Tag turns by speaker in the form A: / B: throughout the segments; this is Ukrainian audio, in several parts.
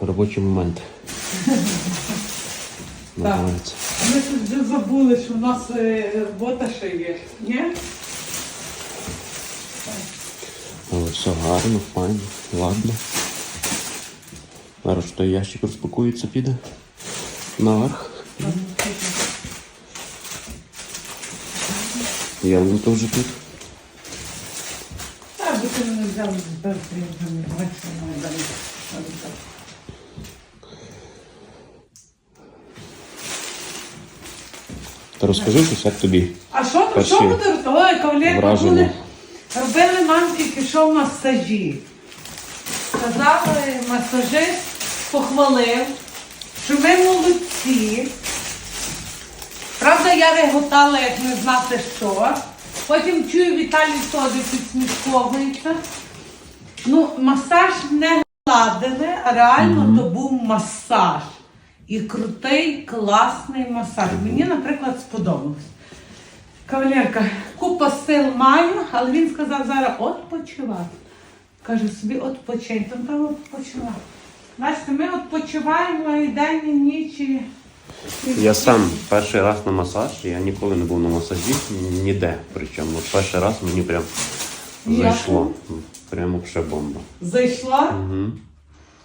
A: робочий момент. Називається.
B: Ми тут вже забули, що в нас е, робота ще є. Ні?
A: Але все гарно, файно, ладно. Зараз той ящик розпакується, піде наверх. Ялинка вже тут.
B: Так, бо ти мене взяв з берегами, бачиш, має далі.
A: Та розкажи щось, як тобі.
B: А що,
A: Перші
B: що буде? Ой, кавалерка
A: враження.
B: були. Робили мамки пішов масажі. Сказали масажист, похвалив, що ми молодці. Правда, я реготала, як не знати що. Потім чую, Віталій теж підсмішковується. Ну, масаж не гладили, а реально то був масаж. І крутий, класний масаж. Мені, наприклад, сподобалось. Кавалерка, купа сил маю, але він сказав зараз відпочивати. Каже, собі відпочинь, там треба відпочивати. Бачите, ми відпочиваємо і день, і ніч. І... і-
A: Я сам перший раз на масаж, я ніколи не був на масажі, ніде. Причому От перший раз мені прям зайшло. Прямо ще бомба.
B: Зайшла.
A: Угу.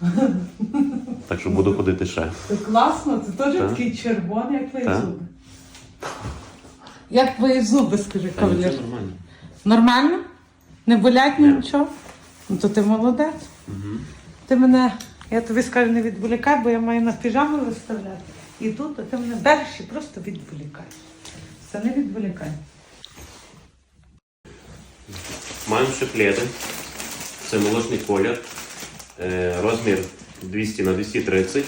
A: Так що буду ходити ще.
B: Це класно, це теж
A: Так.
B: такий червоний, як твої
A: Так.
B: зуби. Як твої зуби, скажи,
A: Та нічого
B: кавалер?
A: нормально.
B: Нормально? Не болять ні
A: Ні.
B: нічого? Ну то ти молодець. Ти мене, я тобі скажу, не відволікай, бо я маю на піжаму виставляти. І тут а ти мене береш і просто відволікаєш. Це не відволікай.
A: Маємо ще пледи. Це молочний колір. Е, Розмір 200 на 230.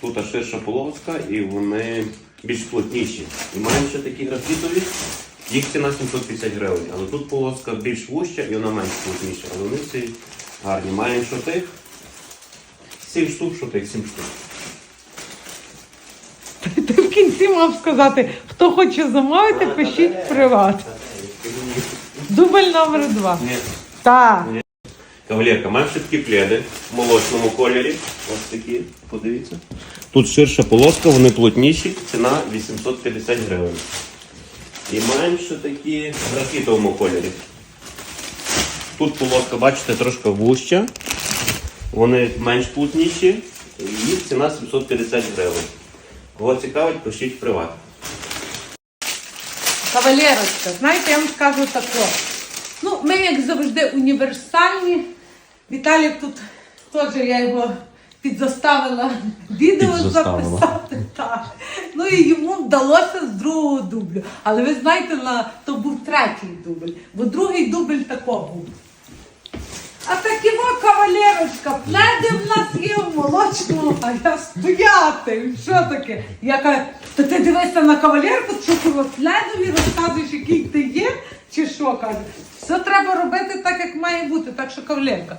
A: Тут ширша полоска і вони більш плотніші. І маємо ще такі графітові. Їх ціна 750 гривень. Але тут полоска більш вуща і вона менш плотніша. Але вони всі гарні. Маємо шотих. 7 штук, шотих, 7 штук.
B: Ти в кінці мав сказати, хто хоче замовити, пишіть в приват. Дубль номер два.
A: Ні.
B: Так.
A: Кавалерка, маємо ще такі пледи в молочному кольорі. Ось такі, подивіться. Тут ширша полоска, вони плотніші, ціна 850 гривень. І маємо ще такі в графітовому кольорі. Тут полоска, бачите, трошки вуща. Вони менш плотніші. Їх ціна 750 гривень. Кого цікавить, пишіть приват.
B: Кавалерочка, знаєте, я вам скажу таке. Ну, ми, як завжди, універсальні. Віталік тут теж я його підзаставила відео
A: Підзаставила.
B: записати. Так. Ну і йому вдалося з другого дублю. Але ви знаєте, на, то був третій дубль, бо другий дубль тако був. А во кавалерочка, пледи в нас є в молочному, а я стояти. Що таке? Я кажу, то ти дивишся на кавалерку, що курва пледові розказуєш, який ти є, що каже. Все треба робити так, як має бути. Так що кавалерка.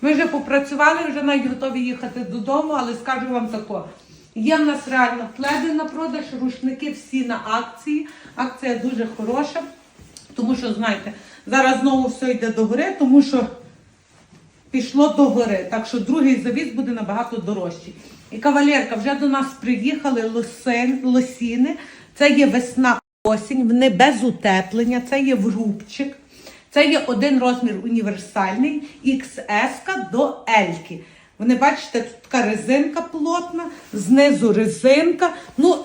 B: Ми вже попрацювали, вже навіть готові їхати додому, але скажу вам тако. Є в нас реально пледи на продаж, рушники всі на акції. Акція дуже хороша, тому що, знаєте, зараз знову все йде до гори, тому що пішло до гори. Так що другий завіз буде набагато дорожчий. І кавалерка, вже до нас приїхали лосин, лосіни. Це є весна осінь, вони без утеплення, це є врубчик. Це є один розмір універсальний, XS до L. Вони бачите, тут така резинка плотна, знизу резинка. Ну,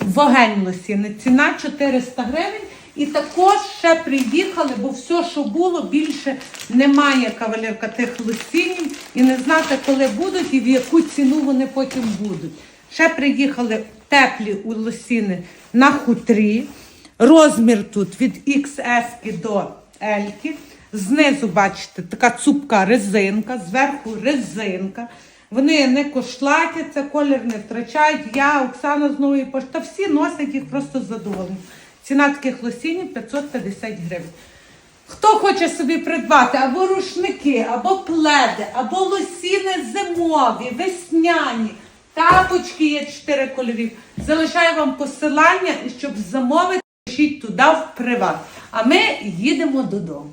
B: вогень. Ціна 400 гривень. І також ще приїхали, бо все, що було, більше немає кавалерка тих лосінів. І не знати, коли будуть і в яку ціну вони потім будуть. Ще приїхали теплі лосіни на хутрі. Розмір тут від XS до L. Знизу, бачите, така цупка резинка, зверху резинка. Вони не кошлатяться, колір не втрачають. Я, Оксана з нової пошти, всі носять їх просто задоволені. Ціна таких лосінів 550 гривень. Хто хоче собі придбати або рушники, або пледи, або лосіни зимові, весняні, тапочки є чотири кольорів. Залишаю вам посилання, щоб замовити, пишіть туди в приват. А ми їдемо додому.